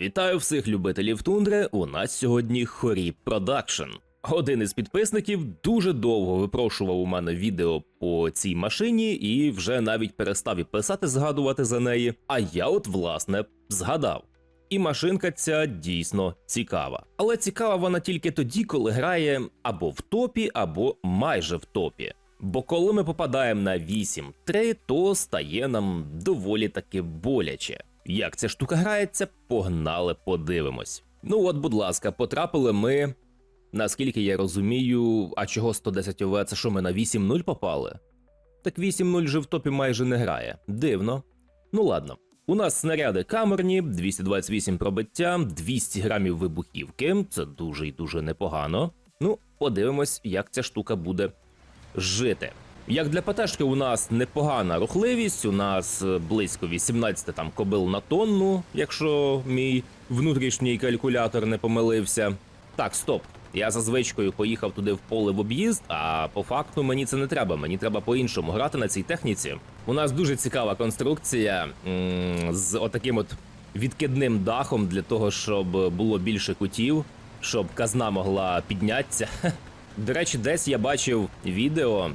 Вітаю всіх любителів тундри. У нас сьогодні Хорі Продакшн. Один із підписників дуже довго випрошував у мене відео по цій машині і вже навіть перестав і писати, згадувати за неї. А я, от власне, згадав. І машинка ця дійсно цікава. Але цікава вона тільки тоді, коли грає або в топі, або майже в топі. Бо коли ми попадаємо на 8-3, то стає нам доволі таки боляче. Як ця штука грається, погнали, подивимось. Ну от, будь ласка, потрапили ми, наскільки я розумію, а чого 110 ОВ, це що ми на 8-0 попали? Так 8-0 же в топі майже не грає. Дивно. Ну ладно. У нас снаряди камерні, 228 пробиття, 200 грамів вибухівки. Це дуже і дуже непогано. Ну, подивимось, як ця штука буде жити. Як для ПТшки у нас непогана рухливість, у нас е, близько 18 там кобил на тонну, якщо мій внутрішній калькулятор не помилився. Так, стоп. Я за звичкою поїхав туди в поле в об'їзд, а по факту мені це не треба. Мені треба по-іншому грати на цій техніці. У нас дуже цікава конструкція з отаким от відкидним дахом для того, щоб було більше кутів, щоб казна могла піднятися. До речі, десь я бачив відео,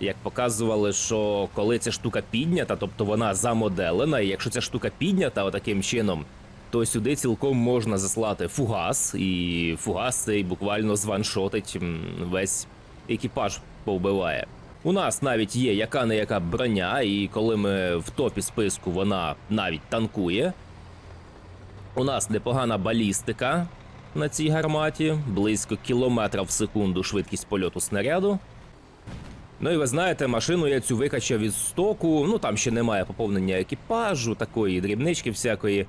як показували, що коли ця штука піднята, тобто вона замоделена, і якщо ця штука піднята отаким чином, то сюди цілком можна заслати фугас, і фугас цей буквально званшотить весь екіпаж повбиває. У нас навіть є яка не яка броня, і коли ми в топі списку вона навіть танкує. У нас непогана балістика на цій гарматі, близько кілометра в секунду швидкість польоту снаряду. Ну і ви знаєте, машину я цю викачав із стоку. Ну там ще немає поповнення екіпажу, такої дрібнички всякої.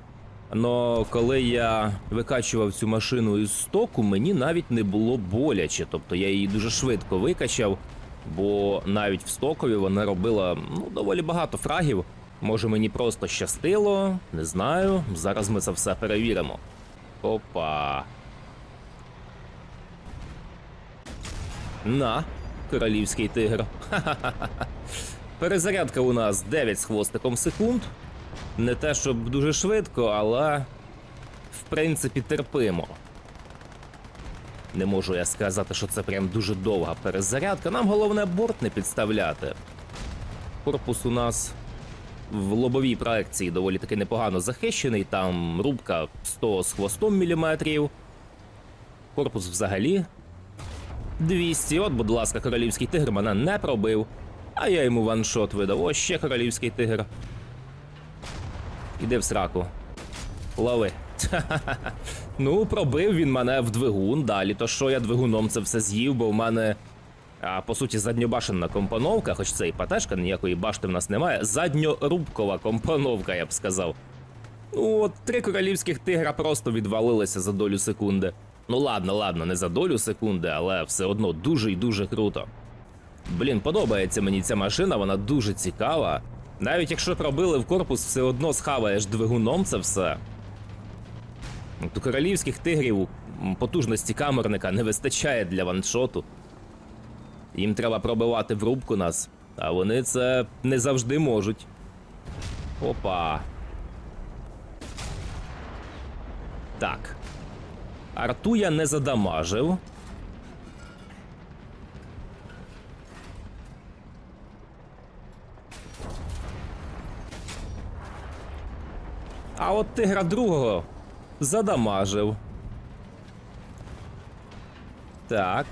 Но коли я викачував цю машину із стоку, мені навіть не було боляче. Тобто я її дуже швидко викачав, бо навіть в стокові вона робила ну, доволі багато фрагів. Може мені просто щастило, не знаю. Зараз ми це все перевіримо. Опа. На, королівський тигр. Ха-ха-ха. Перезарядка у нас 9 з хвостиком секунд. Не те, щоб дуже швидко, але в принципі терпимо. Не можу я сказати, що це прям дуже довга перезарядка. Нам головне борт не підставляти. Корпус у нас в лобовій проекції доволі таки непогано захищений. Там рубка 100 з хвостом міліметрів. Корпус взагалі 200. От, будь ласка, королівський тигр мене не пробив. А я йому ваншот видав. Ось ще королівський тигр. Іди в сраку. Лови. ну, пробив він мене в двигун. Далі, то що я двигуном це все з'їв, бо в мене. А, по суті, задньобашенна компоновка, хоч це і патешка, ніякої башти в нас немає. Задньорубкова компоновка, я б сказав. Ну, от три королівських тигра просто відвалилися за долю секунди. Ну ладно, ладно, не за долю секунди, але все одно дуже і дуже круто. Блін, подобається мені ця машина, вона дуже цікава. Навіть якщо пробили в корпус, все одно схаваєш двигуном це все. У королівських тигрів потужності камерника не вистачає для ваншоту. Їм треба пробивати в рубку нас, а вони це не завжди можуть. Опа. Так. Арту я не задамажив. А от тигра другого задамажив. Так.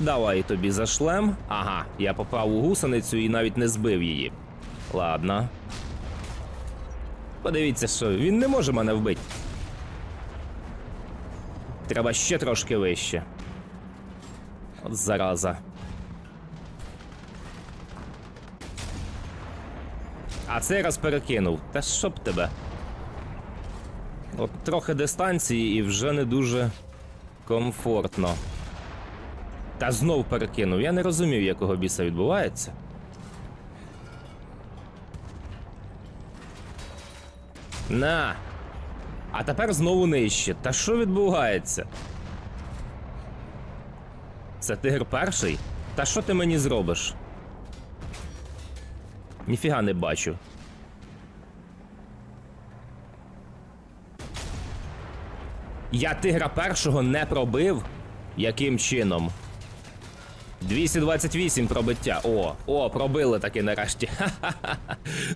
Давай тобі зашлем. Ага, я попав у гусеницю і навіть не збив її. Ладно. Подивіться, що він не може мене вбити. Треба ще трошки вище. От зараза. А цей раз перекинув. Та що б тебе? От трохи дистанції і вже не дуже комфортно. Та знов перекинув. Я не розумів, якого біса відбувається. На. А тепер знову нижче. Та що відбувається? Це тигр перший? Та що ти мені зробиш? Ніфіга не бачу. Я тигра першого не пробив. Яким чином? 228 пробиття. О, о, пробили таки нарешті. Ха-ха-ха.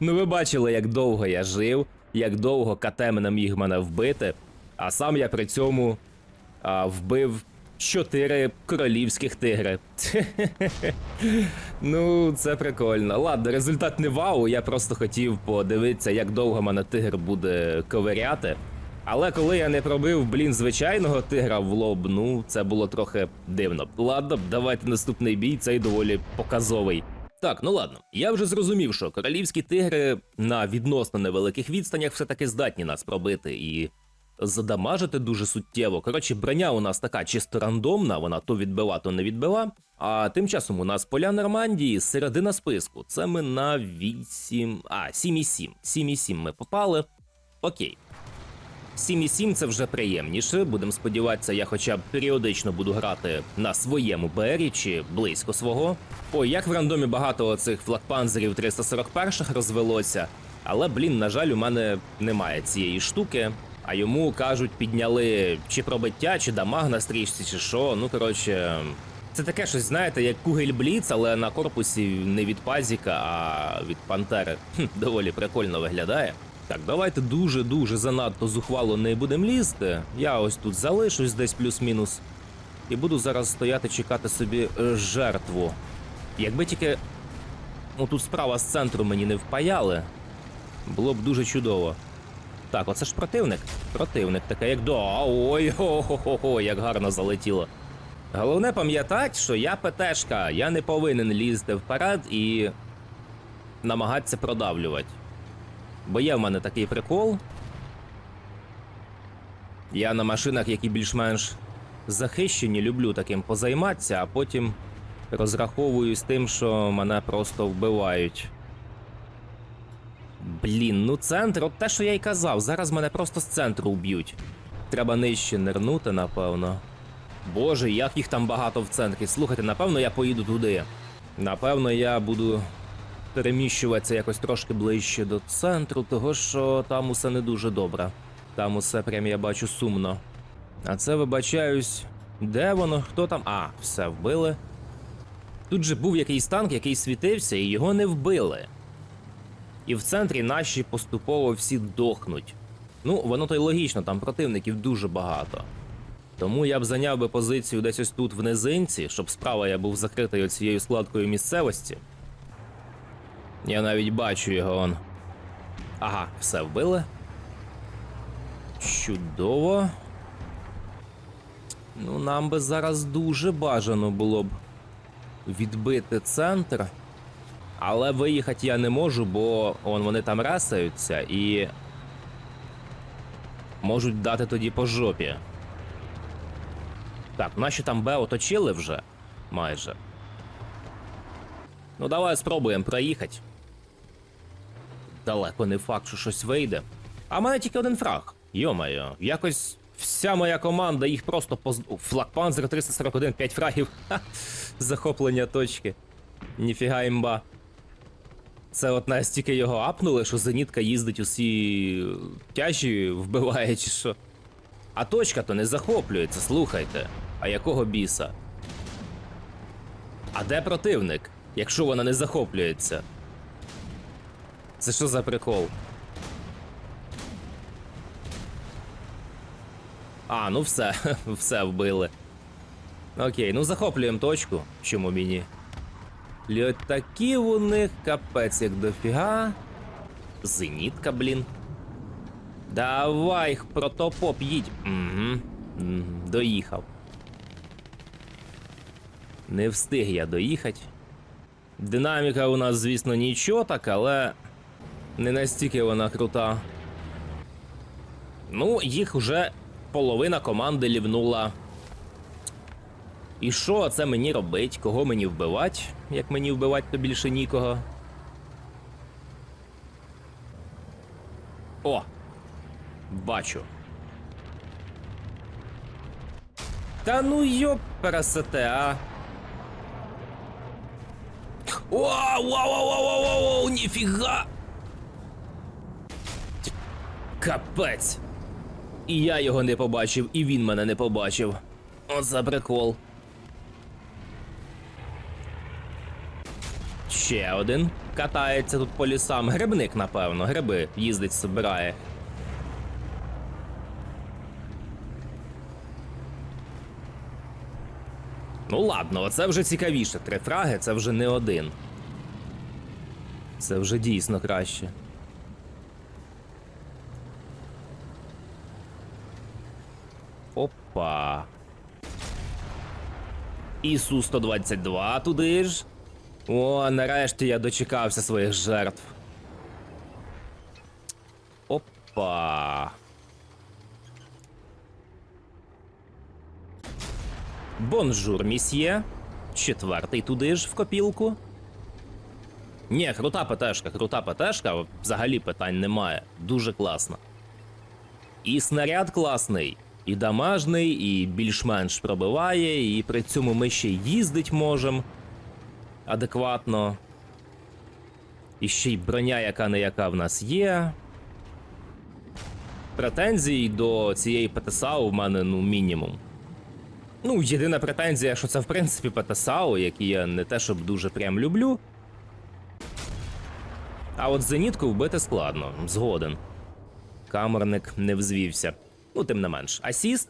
Ну ви бачили, як довго я жив, як довго КТ мене міг мене вбити, а сам я при цьому а, вбив чотири королівських тигри. ну, це прикольно. Ладно, результат не вау. Я просто хотів подивитися, як довго мене тигр буде ковиряти. Але коли я не пробив, блін, звичайного тигра в лоб, ну це було трохи дивно. Ладно, давайте наступний бій, цей доволі показовий. Так, ну ладно, я вже зрозумів, що королівські тигри на відносно невеликих відстанях все-таки здатні нас пробити і задамажити дуже суттєво. Коротше, броня у нас така чисто рандомна, вона то відбила, то не відбила. А тим часом у нас поля Нормандії, середина списку. Це ми на 8. А, 7,7. 7,7 ми попали. Окей. 7,7 це вже приємніше. Будемо сподіватися, я хоча б періодично буду грати на своєму БРі чи близько свого. Ой, як в рандомі багато оцих флагпанзерів 341 розвелося. Але, блін, на жаль, у мене немає цієї штуки. А йому кажуть, підняли чи пробиття, чи дамаг на стрічці, чи що. Ну коротше, це таке щось, знаєте, як Кугель Бліц, але на корпусі не від пазіка, а від пантери. Хм, доволі прикольно виглядає. Так, давайте дуже-дуже занадто зухвало не будемо лізти. Я ось тут залишусь десь плюс-мінус. І буду зараз стояти чекати собі е, жертву. Якби тільки. Ну тут справа з центру мені не впаяли, було б дуже чудово. Так, оце ж противник. Противник таке, як до. Ой, хо-хо-хо, як гарно залетіло. Головне пам'ятати, що я ПТшка, я не повинен лізти вперед і намагатися продавлювати. Бо є в мене такий прикол. Я на машинах, які більш-менш захищені, люблю таким позайматися, а потім розраховуюсь тим, що мене просто вбивають. Блін, ну центр, от те, що я й казав, зараз мене просто з центру вб'ють. Треба нижче нирнути, напевно. Боже, як їх там багато в центрі. Слухайте, напевно, я поїду туди. Напевно, я буду переміщуватися якось трошки ближче до центру, того що там усе не дуже добре. Там усе прям я бачу сумно. А це вибачаюсь. Де воно? Хто там? А, все вбили. Тут же був якийсь танк, який світився, і його не вбили. І в центрі наші поступово всі дохнуть. Ну, воно то й логічно, там противників дуже багато. Тому я б зайняв би позицію десь ось тут в низинці, щоб справа я був закритий оцією складкою місцевості. Я навіть бачу його он. Ага, все вбили. Чудово. Ну, нам би зараз дуже бажано було б відбити центр. Але виїхати я не можу, бо он, вони там ресаються і. Можуть дати тоді по жопі. Так, наші там Б оточили вже майже. Ну, давай спробуємо проїхати. Далеко не факт, що щось вийде. А в мене тільки один фраг. Йо-моє, якось вся моя команда їх просто поз... Флагпанзер 341, 5 фрагів. Ха, захоплення точки. Ніфіга імба. Це от настільки його апнули, що зенітка їздить усі тяжі вбиває чи що. А точка то не захоплюється, слухайте. А якого біса? А де противник, якщо вона не захоплюється? Це що за прикол? А, ну все, все вбили. Окей, ну захоплюємо точку. Чому мені? Літаків у них капець як дофіга. Зенітка, блін. Давай, протопоп, їдь. Угу. Доїхав. Не встиг я доїхати. Динаміка у нас, звісно, нічого так, але не настільки вона крута. Ну, їх вже половина команди лівнула. І що це мені робить? Кого мені вбивати? Як мені вбивати, то більше нікого. О! Бачу. Та ну йоп, пересете, а. О, вау, вау, вау, вау, вау, ніфіга! Капець! І я його не побачив, і він мене не побачив. Оце прикол. Ще один катається тут по лісам. Грибник, напевно, гриби їздить, собирає. Ну ладно, оце вже цікавіше. Три фраги це вже не один. Це вже дійсно краще. Опа. Ісу 122 туди ж. О, нарешті я дочекався своїх жертв. Опа. Бонжур, місьє. Четвертий туди ж в копілку. Ні, крута ПТшка, крута ПТшка, взагалі питань немає. Дуже класна. І снаряд класний, і дамажний, і більш-менш пробиває, і при цьому ми ще їздить можемо адекватно. І ще й броня, яка не яка в нас є. Претензій до цієї ПТСАУ в мене ну мінімум. Ну, єдина претензія, що це в принципі ПТСАУ, які я не те, щоб дуже прям люблю. А от зенітку вбити складно, згоден. Камерник не взвівся. Ну, тим не менш, асіст,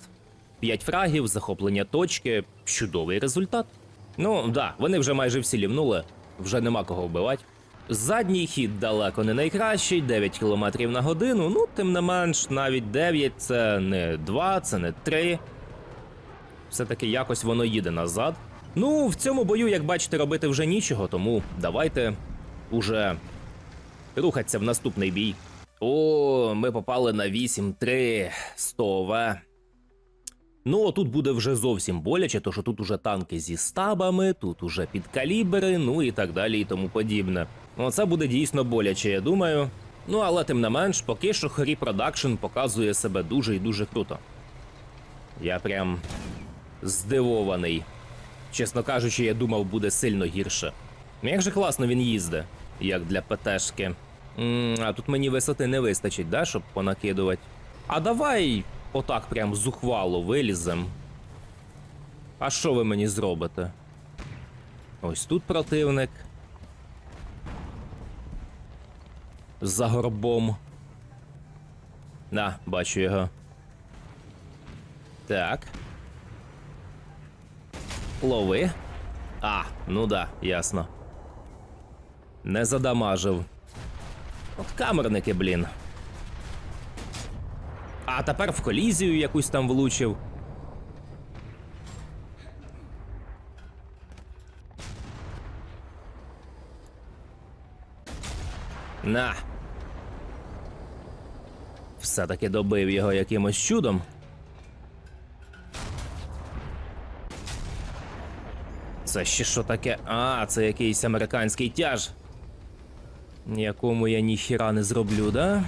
5 фрагів, захоплення точки, чудовий результат. Ну, да, вони вже майже всі лівнули, вже нема кого вбивати. Задній хід далеко не найкращий, 9 км на годину. Ну, тим не менш, навіть 9 це не 2, це не 3. Все-таки якось воно їде назад. Ну, в цьому бою, як бачите, робити вже нічого, тому давайте уже рухатися в наступний бій. О, ми попали на 8-3 100 В. Ну, тут буде вже зовсім боляче, то що тут уже танки зі стабами, тут уже підкалібри, ну і так далі, і тому подібне. Оце буде дійсно боляче, я думаю. Ну, але тим не менш, поки що Хорі Продакшн показує себе дуже і дуже круто. Я прям здивований. Чесно кажучи, я думав, буде сильно гірше. Як же класно він їздить, як для ПТшки. А тут мені висоти не вистачить, да, щоб понакидувати. А давай отак прям зухвало вилізем. А що ви мені зробите? Ось тут противник. За горбом. На, бачу його. Так. Лови. А, ну да, ясно. Не задамажив. От камерники, блін. А тепер в колізію якусь там влучив. На. Все-таки добив його якимось чудом. Це ще що таке? А, це якийсь американський тяж. Якому я ніхіра не зроблю, да?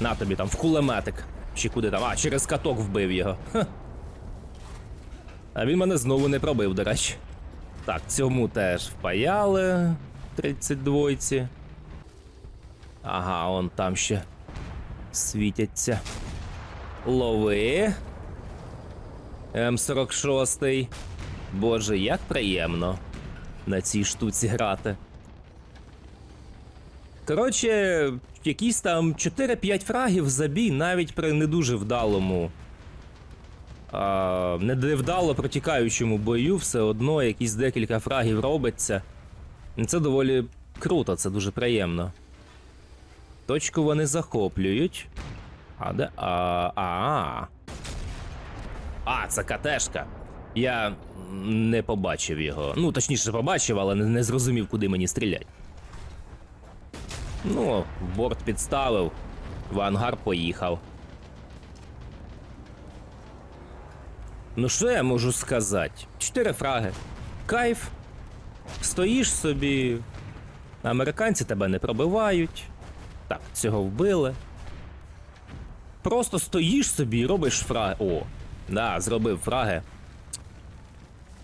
На тобі там в кулеметик. Чи куди там? А, через каток вбив його. Ха. А він мене знову не пробив, до речі. Так, цьому теж впаяли 32-ці. Ага, он там ще світяться. Лови. М46. Боже, як приємно на цій штуці грати. Коротше, якісь там 4-5 фрагів за бій навіть при не дуже вдалому. А, невдало протікаючому бою, все одно якісь декілька фрагів робиться. Це доволі круто, це дуже приємно. Точку вони захоплюють. А де. А. А. А, це КТшка. Я не побачив його. Ну, точніше, побачив, але не зрозумів, куди мені стрілять. Ну, борт підставив, в ангар поїхав. Ну, що я можу сказати? Чотири фраги. Кайф. Стоїш собі. Американці тебе не пробивають. Так, цього вбили. Просто стоїш собі і робиш фраги. О, да, зробив фраги.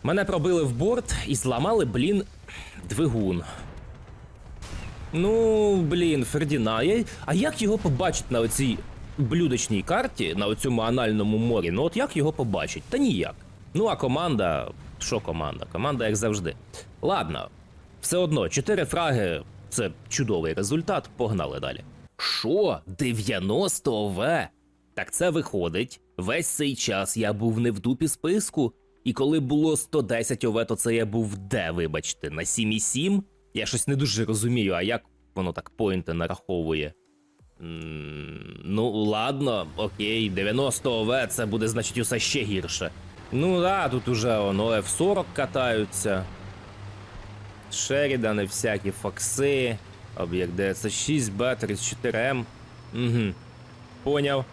Мене пробили в борт і зламали, блін, двигун. Ну, блін, Фердіна. А як його побачить на оцій блюдочній карті, на оцьому анальному морі? Ну от як його побачить? Та ніяк. Ну а команда. Що команда? Команда, як завжди. Ладно, все одно, 4 фраги це чудовий результат. Погнали далі. Що? 90 ОВ? Так це виходить. Весь цей час я був не в дупі списку. І коли було 110 ОВ, то це я був де, вибачте, на 7,7? Я щось не дуже розумію, а як воно так поінти нараховує. Ну, ладно, окей, 90 ОВ це буде, значить, усе ще гірше. Ну да, тут уже воно F40 катаються. Шерідани, всякі фокси, об'єкт DS6, Б34М. Угу. Поняв.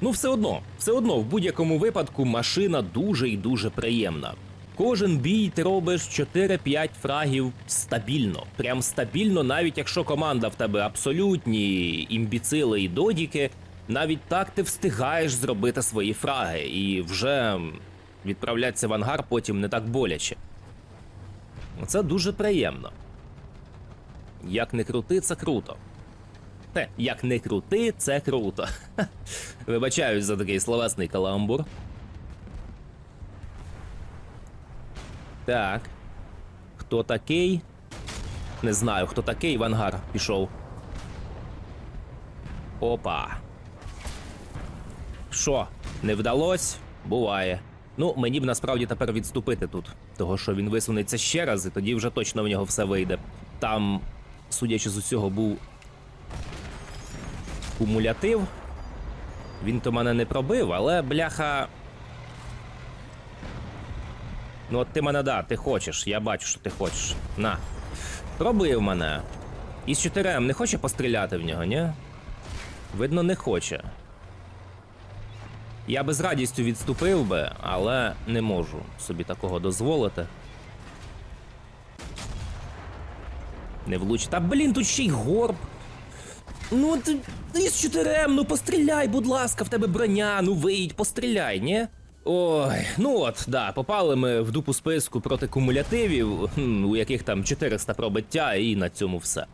Ну, все одно, все одно, в будь-якому випадку машина дуже і дуже приємна. Кожен бій ти робиш 4-5 фрагів стабільно. Прям стабільно, навіть якщо команда в тебе абсолютні імбіцили і додіки, навіть так ти встигаєш зробити свої фраги і вже відправлятися в ангар потім не так боляче. Це дуже приємно. Як не крути, це круто. Те, як не крути, це круто. Ха. Вибачаюсь за такий словесний каламбур. Так. Хто такий? Не знаю, хто такий в ангар пішов. Опа. Що, не вдалось? Буває. Ну, мені б насправді тепер відступити тут. Того, що він висунеться ще раз, і тоді вже точно в нього все вийде. Там, судячи з усього, був кумулятив. Він то мене не пробив, але бляха. Ну, от ти мене да, ти хочеш, я бачу, що ти хочеш. На. Пробив мене. Із 4 не хоче постріляти в нього, ні? Видно, не хоче. Я би з радістю відступив би, але не можу собі такого дозволити. Не влуч. Та блін, тут ще й горб. Ну, ти із 4 ну постріляй, будь ласка, в тебе броня, ну виїдь, постріляй, ні? Ой, ну от, да, попали ми в дупу списку проти кумулятивів, у яких там 400 пробиття, і на цьому все.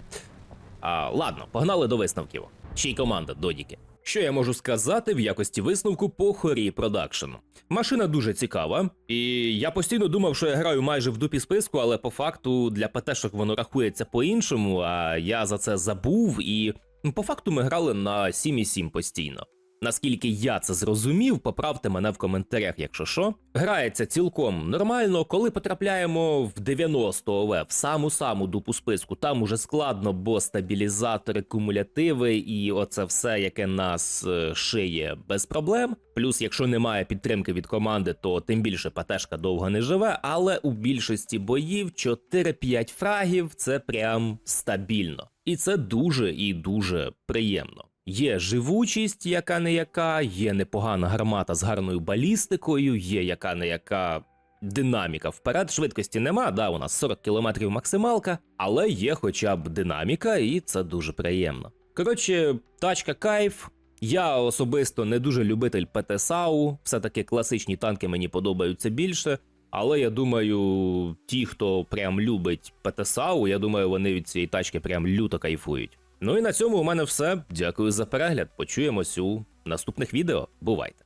А, ладно, погнали до висновків. Ще й команда додіки. Що я можу сказати в якості висновку по хорі продакшн? Машина дуже цікава, і я постійно думав, що я граю майже в дупі списку, але по факту для ПТ-шок воно рахується по-іншому, а я за це забув, і по факту ми грали на 7,7 постійно. Наскільки я це зрозумів, поправте мене в коментарях, якщо що. Грається цілком нормально, коли потрапляємо в 90 ОВ, в саму саму дупу списку. Там уже складно, бо стабілізатори, кумулятиви і оце все, яке нас е, шиє без проблем. Плюс, якщо немає підтримки від команди, то тим більше ПТшка довго не живе. Але у більшості боїв 4-5 фрагів це прям стабільно. І це дуже і дуже приємно. Є живучість, яка не яка, є непогана гармата з гарною балістикою, є яка не яка динаміка вперед. Швидкості нема, да, у нас 40 км максималка, але є хоча б динаміка, і це дуже приємно. Коротше, тачка кайф. Я особисто не дуже любитель ПТ-САУ, все-таки класичні танки мені подобаються більше. Але я думаю, ті, хто прям любить ПТ-САУ, я думаю, вони від цієї тачки прям люто кайфують. Ну і на цьому у мене все. Дякую за перегляд. Почуємось у наступних відео. Бувайте!